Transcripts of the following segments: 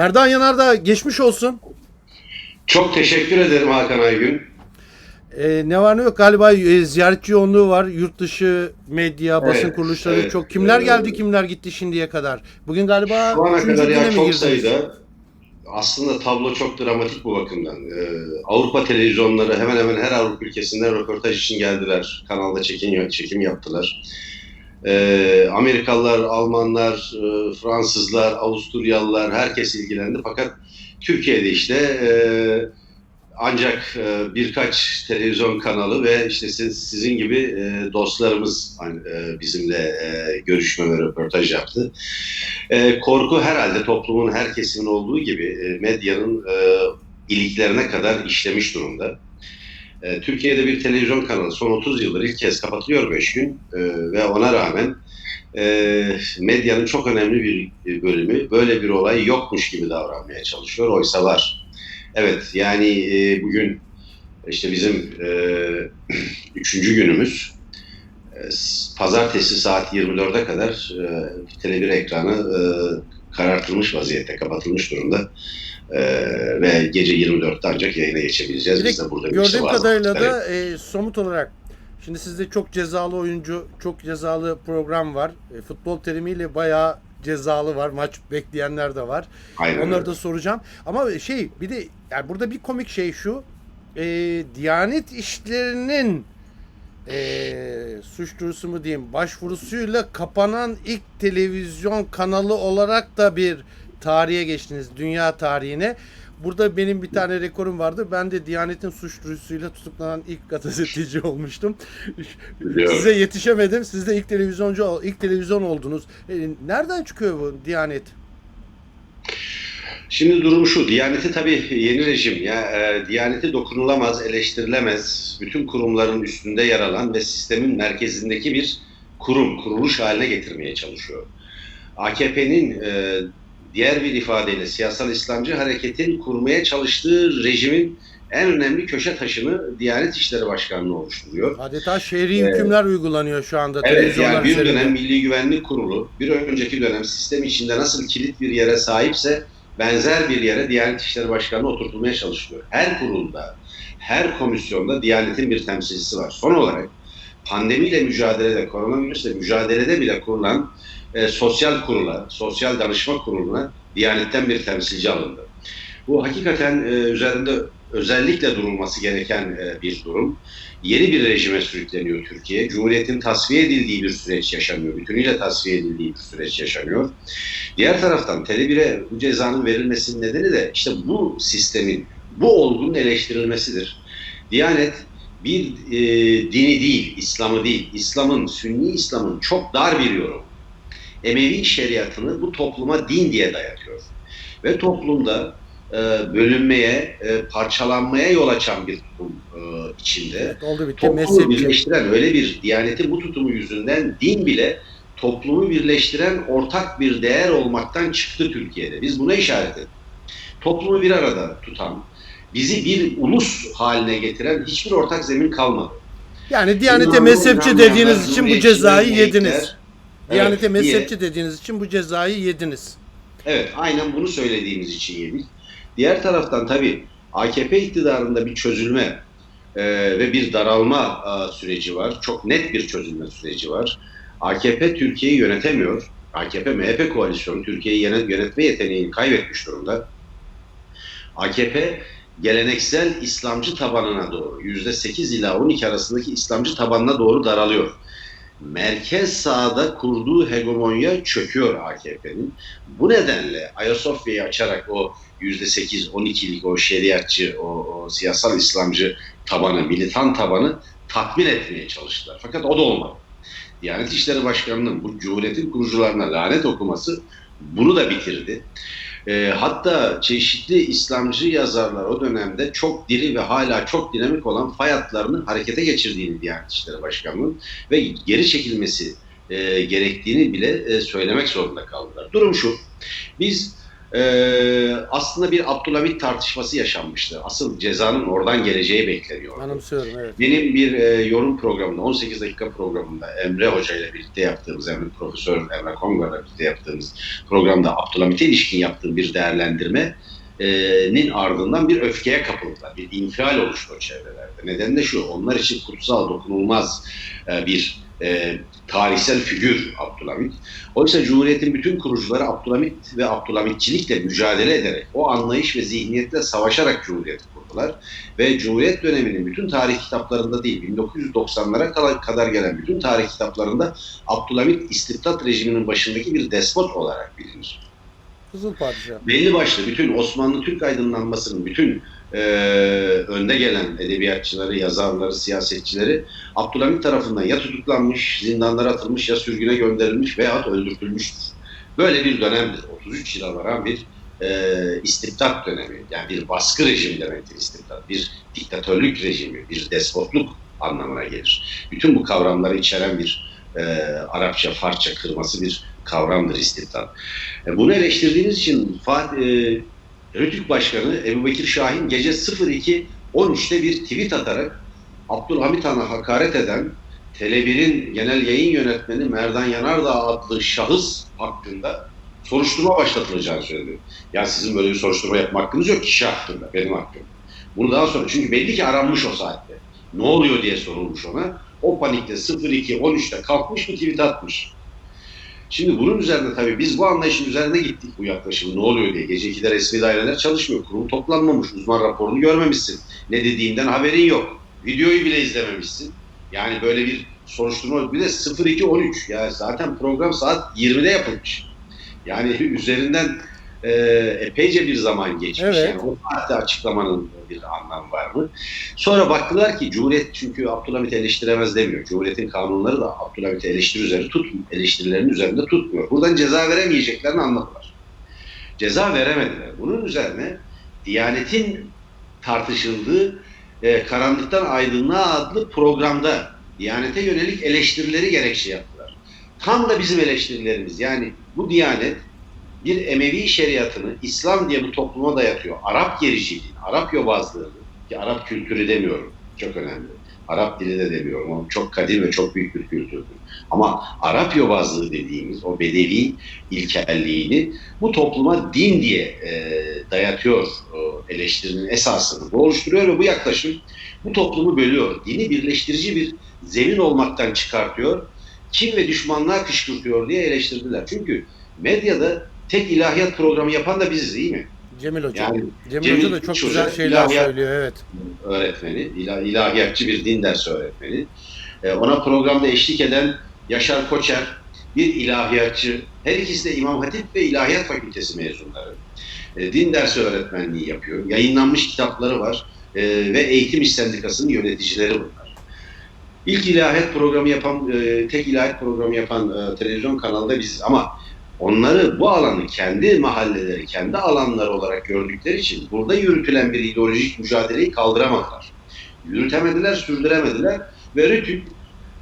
Erdan Yanardağ geçmiş olsun. Çok teşekkür ederim Hakan Aygün. Ee, ne var ne yok galiba e, ziyaretçi yoğunluğu var. Yurt dışı medya, basın Evet, kuruluşları evet. çok. Kimler Ee, geldi, kimler gitti şimdiye kadar? Bugün galiba Şu ana kadar ya çok sayıda aslında tablo çok dramatik bu bakımdan. Ee, Avrupa televizyonları hemen hemen her Avrupa ülkesinden röportaj için geldiler. Kanalda çekim, çekim yaptılar. Ee, Amerikalılar, Almanlar, e, Fransızlar, Avusturyalılar herkes ilgilendi. Fakat Türkiye'de işte e, ancak e, birkaç televizyon kanalı ve işte siz, sizin gibi e, dostlarımız e, bizimle e, görüşme ve röportaj yaptı. E, korku herhalde toplumun her kesimin olduğu gibi e, medyanın e, iliklerine kadar işlemiş durumda. E, Türkiye'de bir televizyon kanalı son 30 yıldır ilk kez kapatılıyor 5 gün E, ve ona rağmen e, medyanın çok önemli bir bölümü böyle bir olay yokmuş gibi davranmaya çalışıyor. Oysa var. Evet yani e, bugün işte bizim e, üçüncü günümüz e, pazartesi saat 24'e kadar e, Tele1 ekranı e, karartılmış vaziyette, kapatılmış durumda. E, ve gece 24'te ancak yayına geçebileceğiz. De Biz de burada Gördüğüm kadarıyla da e, somut olarak şimdi sizde çok cezalı oyuncu, çok cezalı program var. E, futbol terimiyle bayağı cezalı var. Maç bekleyenler de var. Aynen Onları öyle. da soracağım. Ama şey bir de yani burada bir komik şey şu. E, Diyanet işlerinin e, suç duyurusu mu diyeyim başvurusuyla kapanan ilk televizyon kanalı olarak da bir tarihe geçtiniz. Dünya tarihine. Burada benim bir tane rekorum vardı. Ben de Diyanet'in suç duyurusuyla tutuklanan ilk gazeteci olmuştum. Size yetişemedim. Siz de ilk televizyoncu ilk televizyon oldunuz. E, nereden çıkıyor bu Diyanet? Şimdi durum şu, Diyaneti tabii yeni rejim, ya e, Diyaneti dokunulamaz, eleştirilemez, bütün kurumların üstünde yer alan ve sistemin merkezindeki bir kurum, kuruluş haline getirmeye çalışıyor. AKP'nin e, diğer bir ifadeyle siyasal İslamcı hareketin kurmaya çalıştığı rejimin en önemli köşe taşını Diyanet İşleri Başkanlığı oluşturuyor. Adeta şehri hükümler uygulanıyor şu anda Evet yani bir üzerinde. dönem Milli Güvenlik Kurulu bir önceki dönem sistem içinde nasıl kilit bir yere sahipse benzer bir yere Diyanet İşleri Başkanı oturtulmaya çalışılıyor. Her kurulda, her komisyonda Diyanet'in bir temsilcisi var. Son olarak pandemiyle mücadelede, koronavirüsle mücadelede bile kurulan e, sosyal kurula, sosyal danışma kuruluna Diyanet'ten bir temsilci alındı. Bu hakikaten e, üzerinde özellikle durulması gereken e, bir durum yeni bir rejime sürükleniyor Türkiye. Cumhuriyetin tasfiye edildiği bir süreç yaşanıyor. Bütünüyle tasfiye edildiği bir süreç yaşanıyor. Diğer taraftan Tele1'e bu cezanın verilmesinin nedeni de işte bu sistemin, bu olgunun eleştirilmesidir. Diyanet bir e, dini değil, İslam'ı değil, İslam'ın, Sünni İslam'ın çok dar bir yorum. Emevi şeriatını bu topluma din diye dayatıyor. Ve toplumda e, bölünmeye, e, parçalanmaya yol açan bir tutum e, içinde Evet, oldu bitti. toplumu birleştiren öyle bir Diyanet'in bu tutumu yüzünden din bile toplumu birleştiren ortak bir değer olmaktan çıktı Türkiye'de. Biz buna işaret ettik. Toplumu bir arada tutan, bizi bir ulus haline getiren hiçbir ortak zemin kalmadı. Yani Diyanet'e mezhepçi dediğiniz için bu cezayı yediniz. Diyanet'e Evet, diye- mezhepçi dediğiniz için bu cezayı yediniz. Evet, aynen bunu söylediğimiz için yedik. Diğer taraftan tabii AKP iktidarında bir çözülme e, ve bir daralma e, süreci var. Çok net bir çözülme süreci var. AKP Türkiye'yi yönetemiyor. AKP-MHP koalisyonu Türkiye'yi yönet- yönetme yeteneğini kaybetmiş durumda. AKP geleneksel İslamcı tabanına doğru, %8 ila 12 arasındaki İslamcı tabanına doğru daralıyor. Merkez sağda kurduğu hegemonya çöküyor AKP'nin. Bu nedenle Ayasofya'yı açarak o %8-12'lik o şeriatçı, o, o siyasal İslamcı tabanı, militan tabanı tatmin etmeye çalıştılar. Fakat o da olmadı. Diyanet İşleri Başkanı'nın bu Cumhuriyet'in kurucularına lanet okuması bunu da bitirdi. E, hatta çeşitli İslamcı yazarlar o dönemde çok diri ve hala çok dinamik olan fay hatlarını harekete geçirdiğini Diyanet İşleri Başkanı'nın ve geri çekilmesi e, gerektiğini bile e, söylemek zorunda kaldılar. Durum şu, biz e, aslında bir Abdülhamit tartışması yaşanmıştı. Asıl cezanın oradan geleceği bekleniyor. Anımsıyorum evet. Benim bir e, yorum programında, 18 dakika programında Emre Hoca ile birlikte yaptığımız, Emre Profesör Emre Kongo ile birlikte yaptığımız programda Abdülhamit'e ilişkin yaptığım bir değerlendirmenin ardından bir öfkeye kapıldılar. Bir infial oluştu o çevrelerde. Nedeni de şu, onlar için kutsal, dokunulmaz e, bir e, tarihsel figür Abdülhamit. Oysa Cumhuriyet'in bütün kurucuları Abdülhamit ve Abdülhamitçilikle mücadele ederek, o anlayış ve zihniyetle savaşarak Cumhuriyet'i kurdular. Ve Cumhuriyet döneminin bütün tarih kitaplarında değil, 1990'lara kadar- gelen bütün tarih kitaplarında Abdülhamit istibdat rejiminin başındaki bir despot olarak bilinir. Kızıl Padişah. Belli başlı bütün Osmanlı Türk aydınlanmasının bütün e, önde gelen edebiyatçıları, yazarları, siyasetçileri Abdülhamit tarafından ya tutuklanmış, zindanlara atılmış ya sürgüne gönderilmiş veya öldürtülmüştür. Böyle bir dönemdir. 33 yıla varan bir e, istibdat dönemi. Yani bir baskı rejimi demektir istibdat. Bir diktatörlük rejimi, bir despotluk anlamına gelir. Bütün bu kavramları içeren bir e, Arapça, Farsça kırması bir kavramdır istibdat. E, bunu eleştirdiğiniz için Fatih, e, Rütük Başkanı Ebu Bekir Şahin gece 02.13'te bir tweet atarak Abdülhamit Han'a hakaret eden Tele1'in genel yayın yönetmeni Merdan Yanardağ adlı şahıs hakkında soruşturma başlatılacağını söyledi. Ya sizin böyle bir soruşturma yapma hakkınız yok kişi hakkında, benim hakkım. Bunu daha sonra çünkü belli ki aranmış o saatte. Ne oluyor diye sorulmuş ona. O panikte 02.13'te kalkmış bir tweet atmış. Şimdi bunun üzerine tabii biz bu anlayışın üzerine gittik bu yaklaşım ne oluyor diye. Gece 2'de resmi daireler çalışmıyor. Kurul toplanmamış. Uzman raporunu görmemişsin. Ne dediğinden haberin yok. Videoyu bile izlememişsin. Yani böyle bir soruşturma bir de 02.13 ya zaten program saat 20'de yapılmış. Yani üzerinden e, epeyce bir zaman geçmiş. Evet. Yani o saatte açıklamanın bir anlamı var mı? Sonra baktılar ki Cumhuriyet çünkü Abdülhamit'i eleştiremez demiyor. Cumhuriyet'in kanunları da Abdülhamit'i eleştiri üzerinde tut, eleştirilerin üzerinde tutmuyor. Buradan ceza veremeyeceklerini anladılar. Ceza veremediler. Bunun üzerine Diyanet'in tartışıldığı e, Karanlıktan Aydınlığa adlı programda Diyanet'e yönelik eleştirileri gerekçe yaptılar. Tam da bizim eleştirilerimiz yani bu Diyanet bir Emevi şeriatını İslam diye bu topluma dayatıyor. Arap gericiliğini, Arap yobazlığını ki Arap kültürü demiyorum. Çok önemli. Arap dili de demiyorum. O çok kadim ve çok büyük bir kültürdür. Ama Arap yobazlığı dediğimiz o bedevi ilkelliğini bu topluma din diye e, dayatıyor o eleştirinin esasını. Bu oluşturuyor ve bu yaklaşım bu toplumu bölüyor. Dini birleştirici bir zemin olmaktan çıkartıyor. Kim ve düşmanlığa kışkırtıyor diye eleştirdiler. Çünkü medyada tek ilahiyat programı yapan da biziz değil mi? Cemil Hoca. Yani Cemil, Cemil Hoca da çok Hoca, güzel şeyler ilahiyat- söylüyor evet. öğretmeni, ila- ilahiyatçı bir din dersi öğretmeni. E, ona programda eşlik eden Yaşar Koçer bir ilahiyatçı. Her ikisi de İmam Hatip ve İlahiyat Fakültesi mezunları. E, din dersi öğretmenliği yapıyor. Yayınlanmış kitapları var E, ve Eğitim İş Sendikası'nın yöneticileri bunlar. İlk ilahiyat programı yapan, e, tek ilahiyat programı yapan e, televizyon kanalda biziz ama onları bu alanı kendi mahalleleri, kendi alanları olarak gördükleri için burada yürütülen bir ideolojik mücadeleyi kaldıramadılar. Yürütemediler, sürdüremediler ve Rütük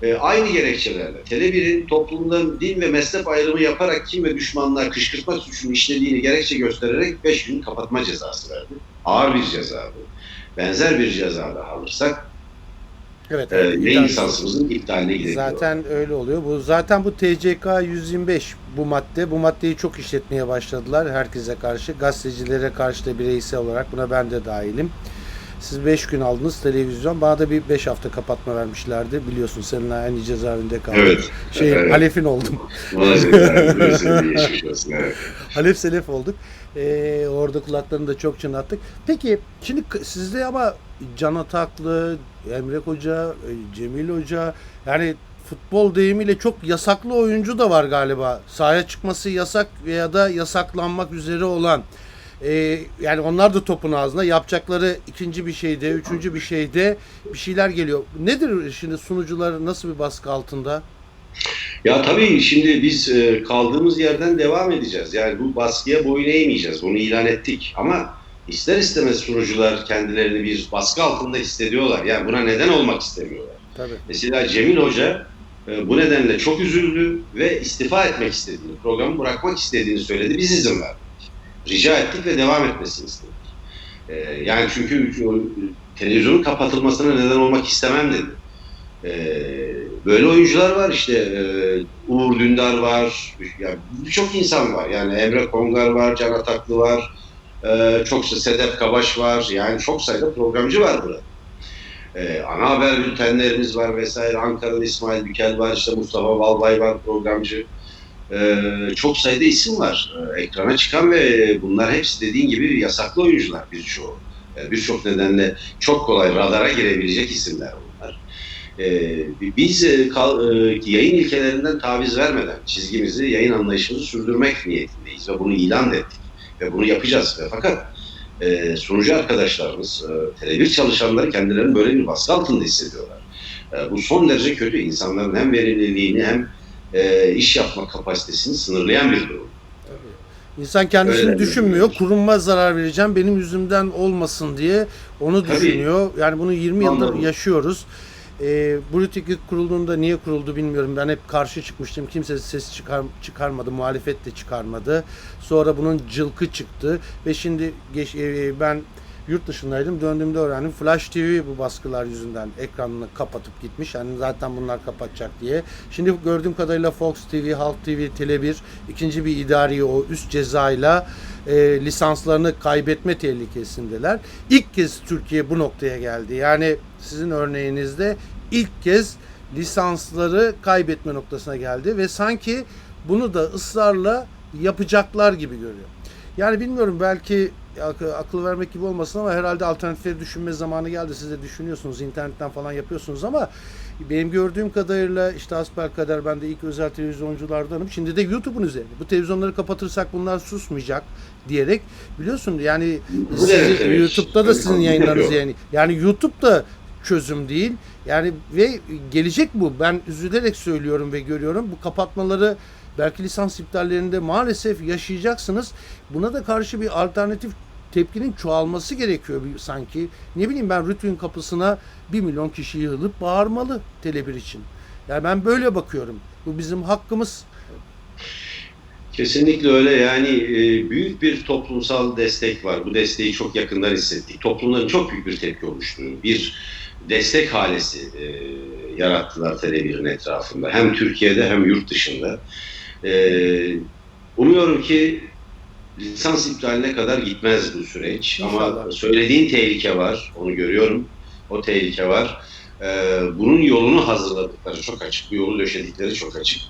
e, aynı gerekçelerle Tele1'in toplumda din ve meslek ayrımı yaparak kim ve düşmanlığa kışkırtma suçunu işlediğini gerekçe göstererek 5 gün kapatma cezası verdi. Ağır bir ceza bu. Benzer bir ceza alırsak Evet. e, evet, yayın lisansımızın iptaline gidebiliyor. Zaten öyle oluyor. Bu zaten bu TCK 125 bu madde. Bu maddeyi çok işletmeye başladılar herkese karşı. Gazetecilere karşı da bireysel olarak buna ben de dahilim. Siz 5 gün aldınız televizyon. Bana da bir 5 hafta kapatma vermişlerdi. Biliyorsun seninle aynı cezaevinde kaldım. Evet. Şey, evet. Halef'in oldum. Maalesef evet. Halef Selef olduk. Ee, orada kulaklarını da çok çınlattık. Peki şimdi sizde ama Can Ataklı, Emre Hoca, e, Cemil Hoca yani futbol deyimiyle çok yasaklı oyuncu da var galiba. Sahaya çıkması yasak veya da yasaklanmak üzere olan. Ee, yani onlar da topun ağzında yapacakları ikinci bir şeyde, üçüncü bir şeyde bir şeyler geliyor. Nedir şimdi sunucular nasıl bir baskı altında? Ya tabii şimdi biz e, kaldığımız yerden devam edeceğiz. Yani bu baskıya boyun eğmeyeceğiz. Bunu ilan ettik. Ama ister istemez sunucular kendilerini bir baskı altında hissediyorlar. Yani buna neden olmak istemiyorlar. Tabii. Mesela Cemil Hoca e, bu nedenle çok üzüldü ve istifa etmek istediğini, programı bırakmak istediğini söyledi. Biz izin verdik. Rica ettik ve devam etmesini istedik. E, yani çünkü televizyonun kapatılmasına neden olmak istemem dedi. E, böyle oyuncular var işte e, Uğur Dündar var, yani birçok insan var. Yani Emre Kongar var, Can Ataklı var, e, çok Sedef Kabaş var. Yani çok sayıda programcı var burada. E, ana haber bültenlerimiz var vesaire. Ankara'da İsmail Bükel var, işte Mustafa Balbay var programcı. E, çok sayıda isim var e, ekrana çıkan ve bunlar hepsi dediğin gibi yasaklı oyuncular birçoğu. E, Birçok nedenle çok kolay radara girebilecek isimler bunlar. E, biz e, e, yayın ilkelerinden taviz vermeden çizgimizi, yayın anlayışımızı sürdürmek niyetindeyiz ve bunu ilan ettik ve bunu yapacağız. Fakat e, sunucu arkadaşlarımız, e, televizyon çalışanları kendilerini böyle bir baskı altında hissediyorlar. E, bu son derece kötü. İnsanların hem verimliliğini hem e, iş yapma kapasitesini sınırlayan bir durum. İnsan kendisini Öyle düşünmüyor. bir- Kuruma zarar vereceğim benim yüzümden olmasın diye onu Tabii. düşünüyor. Yani bunu 20 yıldır yaşıyoruz. Bluetooth ilk kurulduğunda niye kuruldu bilmiyorum. Ben hep karşı çıkmıştım. Kimse ses çıkar, çıkarmadı. Muhalefet de çıkarmadı. Sonra bunun cılkı çıktı. Ve şimdi geç, e, ben yurt dışındaydım. Döndüğümde öğrendim. Flash TV bu baskılar yüzünden ekranını kapatıp gitmiş. Yani zaten bunlar kapatacak diye. Şimdi gördüğüm kadarıyla Fox TV, Halk TV, Tele1 ikinci bir idari o üst cezayla e, lisanslarını kaybetme tehlikesindeler. İlk kez Türkiye bu noktaya geldi. Yani sizin örneğinizde ilk kez lisansları kaybetme noktasına geldi ve sanki bunu da ısrarla yapacaklar gibi görüyor. Yani bilmiyorum belki ak- akıl vermek gibi olmasın ama herhalde alternatifleri düşünme zamanı geldi. Siz de düşünüyorsunuz, internetten falan yapıyorsunuz ama benim gördüğüm kadarıyla işte asbelkader ben de ilk özel televizyonculardanım. Şimdi de YouTube'un üzerinde. Bu televizyonları kapatırsak bunlar susmayacak diyerek biliyorsun yani siz- evet. YouTube'da da sizin yayınlarınız yani. Yani YouTube da çözüm değil. Yani ve gelecek bu. Ben üzülerek söylüyorum ve görüyorum. Bu kapatmaları belki lisans iptallerinde maalesef yaşayacaksınız. Buna da karşı bir alternatif tepkinin çoğalması gerekiyor sanki. Ne bileyim ben Rütü'nün kapısına bir milyon kişi yığılıp bağırmalı Tele1 için. Yani ben böyle bakıyorum. Bu bizim hakkımız. Kesinlikle öyle yani e, büyük bir toplumsal destek var. Bu desteği çok yakından hissettik. Toplumların çok büyük bir tepki oluştuğu bir destek halesi e, yarattılar televizyonun etrafında. Hem Türkiye'de hem yurt dışında. E, umuyorum ki lisans iptaline kadar gitmez bu süreç. Ama İnşallah. söylediğin tehlike var. Onu görüyorum. O tehlike var. E, bunun yolunu hazırladıkları çok açık. Bu yolu döşedikleri çok açık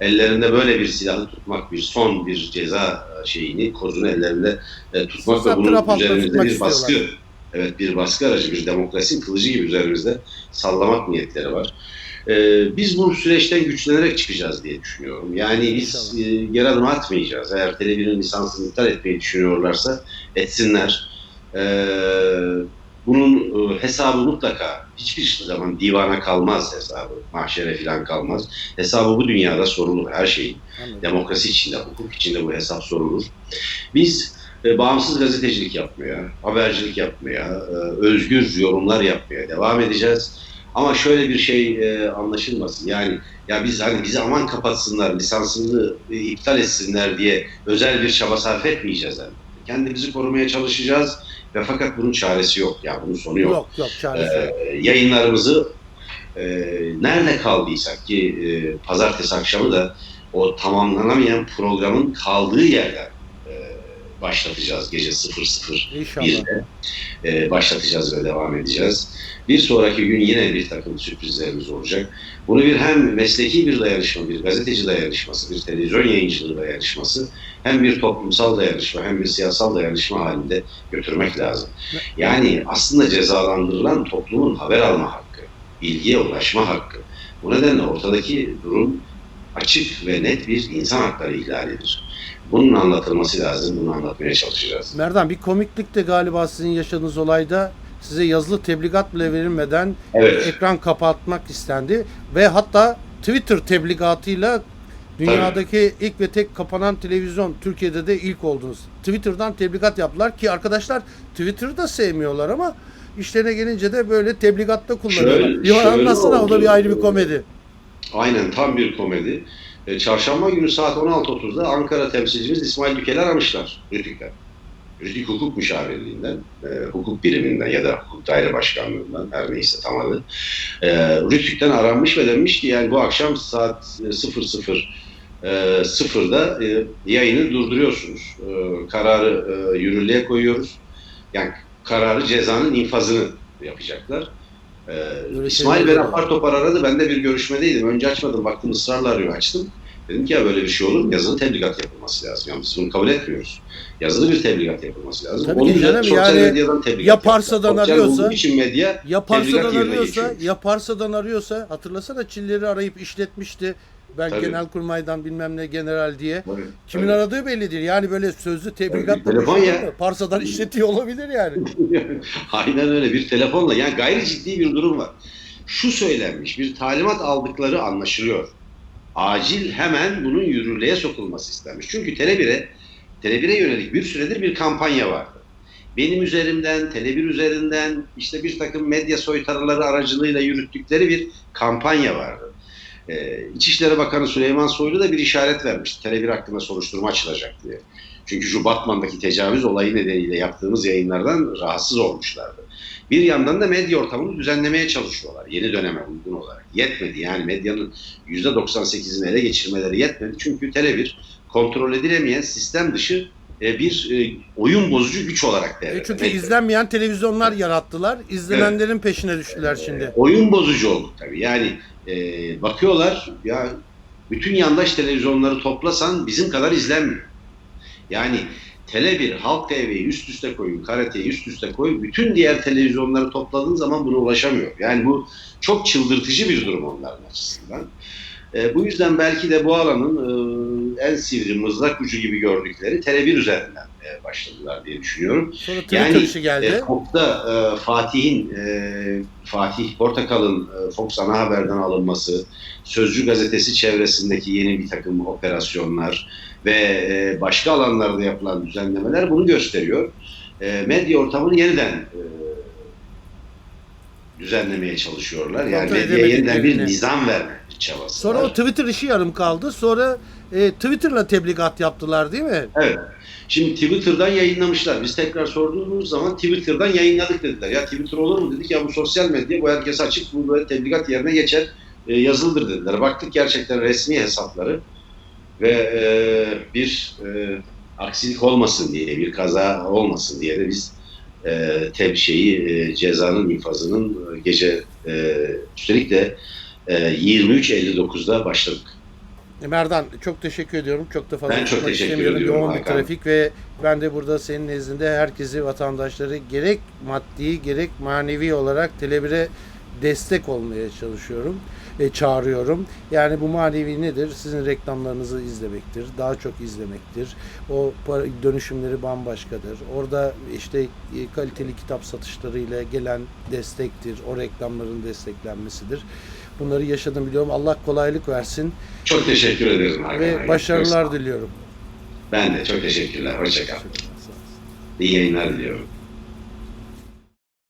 ellerinde böyle bir silahı tutmak, bir son bir ceza şeyini, kozunu ellerinde e, tutmak ve Fırsat bunun tutmak bir baskı, istiyorlar. evet bir baskı aracı, bir demokrasi kılıcı gibi üzerimizde sallamak niyetleri var. E, biz bu süreçten güçlenerek çıkacağız diye düşünüyorum. Yani biz e, geri adım atmayacağız. Eğer televizyonun lisansını iptal etmeyi düşünüyorlarsa etsinler. E, bunun e, hesabı mutlaka hiçbir zaman divana kalmaz hesabı. Mahşere falan kalmaz. Hesabı bu dünyada sorulur her şeyin. Anladım. Demokrasi içinde, hukuk içinde bu hesap sorulur. Biz e, bağımsız gazetecilik yapmaya, habercilik yapmaya, e, özgür yorumlar yapmaya devam edeceğiz. Ama şöyle bir şey e, anlaşılmasın. Yani ya biz hani bizi aman kapatsınlar, lisansını e, iptal etsinler diye özel bir çaba sarf etmeyeceğiz. Yani. Kendimizi korumaya çalışacağız ve fakat bunun çaresi yok. Yani bunun sonu yok Yok yok çaresi yok. e, yayınlarımızı e, nerede kaldıysak ki e, pazartesi akşamı da o tamamlanamayan programın kaldığı yerden e, başlatacağız gece 00 İnşallah. birde e, başlatacağız ve devam edeceğiz. Bir sonraki gün yine bir takım sürprizlerimiz olacak. Bunu bir hem mesleki bir dayanışma, bir gazeteci dayanışması, bir televizyon yayıncılığı dayanışması, hem bir toplumsal dayanışma, hem bir siyasal dayanışma halinde götürmek lazım. Yani aslında cezalandırılan toplumun haber alma hakkı, bilgiye ulaşma hakkı. Bu nedenle ortadaki durum açık ve net bir insan hakları ihlalidir. Bunun anlatılması lazım, bunu anlatmaya çalışacağız. Merdan bir komiklik de galiba sizin yaşadığınız olayda size yazılı tebligat bile verilmeden Evet. ekran kapatmak istendi ve hatta Twitter tebligatıyla dünyadaki ilk ve tek kapanan televizyon Türkiye'de de ilk oldunuz. Twitter'dan tebligat yaptılar ki arkadaşlar Twitter'ı da sevmiyorlar ama işlerine gelince de böyle tebligatta kullanıyorlar. Şöyle- Bir şöyle anlatsana o da bir ayrı bir komedi. Aynen tam bir komedi. E, Çarşamba günü saat 16.30'da Ankara temsilcimiz İsmail Bükel'i aramışlar. Rütük'ten. Rütük Hukuk Müşavirliğinden, e, hukuk biriminden ya da hukuk daire başkanlığından her neyse tam adı. E, Rütük'ten aranmış ve demiş ki yani bu akşam saat e, 00 e, sıfırda e, yayını durduruyorsunuz. E, kararı e, yürürlüğe koyuyoruz. Yani kararı cezanın infazını yapacaklar. E, Böyle İsmail beni apar topar aradı. Ben de bir görüşmedeydim. Önce açmadım. Baktım ısrarla arıyor. Açtım. Dedim ki ya böyle bir şey olur mu? Yazılı tebligat yapılması lazım. Yani biz bunu kabul etmiyoruz. Yazılı bir tebligat yapılması lazım. Tabii Onun ki canım, sosyal yani medyadan tebligat ya yaptılar. Parsa'dan Sosyal arıyorsa- için medya Ya Tebligat Parsa'dan yerine arıyorsa, geçiyor. ya Parsa'dan arıyorsa hatırlasana Çilleri arayıp işletmişti. Ben Tabii. Genelkurmay'dan bilmem ne general diye. Tabii, Kimin tabii. aradığı belli değil. Yani böyle sözlü tebligatla Tabii, telefon şey ya. Parsa'dan işletiyor olabilir yani. Aynen öyle bir telefonla yani gayri ciddi bir durum var. Şu söylenmiş bir talimat aldıkları anlaşılıyor. Acil hemen bunun yürürlüğe sokulması istenmiş. Çünkü Tele1'e Tele1'e yönelik bir süredir bir kampanya vardı. Benim üzerimden, Tele1 üzerinden işte bir takım medya soytarıları aracılığıyla yürüttükleri bir kampanya vardı. Ee, İçişleri Bakanı Süleyman Soylu da bir işaret vermişti. Tele1 hakkında soruşturma açılacak diye. Çünkü şu Batman'daki tecavüz olayı nedeniyle yaptığımız yayınlardan rahatsız olmuşlardı. Bir yandan da medya ortamını düzenlemeye çalışıyorlar yeni döneme uygun olarak. Yetmedi yani medyanın %98'ini ele geçirmeleri yetmedi. Çünkü Tele1 kontrol edilemeyen sistem dışı e, bir e, oyun bozucu güç olarak E devrede. çünkü izlenmeyen televizyonlar yarattılar. İzlenenlerin peşine düştüler şimdi. Oyun bozucu oldu tabii. Yani e, bakıyorlar ya bütün yandaş televizyonları toplasan bizim kadar izlenmiyor. Yani Tele1, Halk TV'yi üst üste koyun, Karate'yi üst üste koy. Bütün diğer televizyonları topladığın zaman buna ulaşamıyor. Yani bu çok çıldırtıcı bir durum onların açısından. E, bu yüzden belki de bu alanın e, en sivri mızrak ucu gibi gördükleri Tele1 üzerinden e, başladılar diye düşünüyorum. Sonra Yani, geldi. E, Fox'ta e, Fatih'in e, Fatih Portakal'ın e, Fox ana haberden alınması, Sözcü gazetesi çevresindeki yeni bir takım operasyonlar ve e, başka alanlarda yapılan düzenlemeler bunu gösteriyor. E, medya ortamını yeniden e, düzenlemeye çalışıyorlar. Yani medyaya yeniden bir nizam verme çabası Sonra var. o Twitter işi yarım kaldı. Sonra e, Twitter'la tebligat yaptılar değil mi? Evet. Şimdi Twitter'dan yayınlamışlar. Biz tekrar sorduğumuz zaman Twitter'dan yayınladık dediler. Ya Twitter olur mu dedik ya bu sosyal medya bu herkes açık bu böyle tebligat yerine geçer e, yazıldır dediler. Baktık gerçekten resmi hesapları ve e, bir e, aksilik olmasın diye bir kaza olmasın diye de biz e, teb şeyi e, cezanın infazının e, gece e, üstelik de 23.59'da başladık. E, Merdan çok teşekkür ediyorum. Çok da fazla Ben çok teşekkür ediyorum Yoğun bir Hakan. trafik ve ben de burada senin nezdinde herkesi, vatandaşları gerek maddi gerek manevi olarak Tele1'e destek olmaya çalışıyorum. E, çağırıyorum. Yani bu manevi nedir? Sizin reklamlarınızı izlemektir. Daha çok izlemektir. O para- dönüşümleri bambaşkadır. Orada işte e, kaliteli kitap satışlarıyla gelen destektir. O reklamların desteklenmesidir. Bunları yaşadım biliyorum. Allah kolaylık versin Çok teşekkür. Hakan ve Bey. başarılar diliyorum. Ben de çok teşekkürler. Hoşçakal. İyi yayınlar diliyorum.